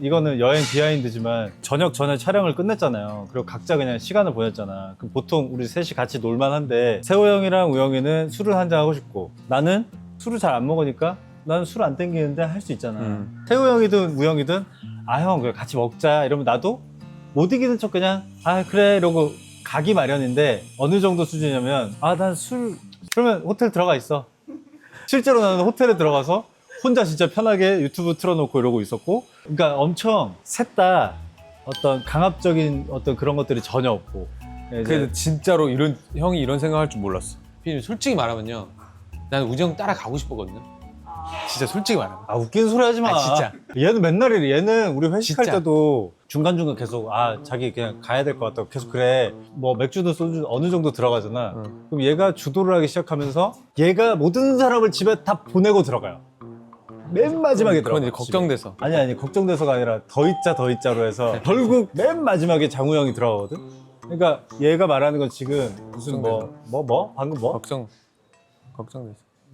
이거는 여행 비하인드지만 저녁 전에 촬영을 끝냈잖아요. 그리고 각자 그냥 시간을 보냈잖아. 그럼 보통 우리 셋이 같이 놀만한데 세호 형이랑 우영이는 술을 한잔 하고 싶고 나는 술을 잘 안 먹으니까 나는 술안 땡기는데 할 수 있잖아. 음. 세호 형이든 우영이든 아 형 그래 같이 먹자 이러면 나도 못 이기는 척 그냥 아 그래 이러고 가기 마련인데 어느 정도 수준이냐면 아 난 술 그러면 호텔 들어가 있어. 실제로 나는 호텔에 들어가서 혼자 진짜 편하게 유튜브 틀어놓고 이러고 있었고 그러니까 엄청 셋다 어떤 강압적인 어떤 그런 것들이 전혀 없고 이제 그래도 진짜로 이런 형이 이런 생각할 줄 몰랐어. 피디님 솔직히 말하면요. 나는 우정 따라가고 싶었거든요. 진짜 솔직히 말하면. 아 웃긴 소리 하지 마. 아, 진짜. 얘는 맨날 이래. 얘는 우리 회식할 진짜. 때도 중간 중간 계속 아 자기 그냥 가야 될 것 같다고 계속 그래. 뭐 맥주든 소주 어느 정도 들어가잖아. 응. 그럼 얘가 주도를 하기 시작하면서 얘가 모든 사람을 집에 다 보내고 들어가요. 맨 마지막에 들어가. 그건 이제 걱정돼서. 아니 아니 걱정돼서가 아니라 더 있자 더 있자로 해서 결국 맨 마지막에 장우 형이 들어가거든. 그러니까 얘가 말하는 건 지금 무슨 뭐 뭐 뭐 방금 뭐 걱정 걱정돼서.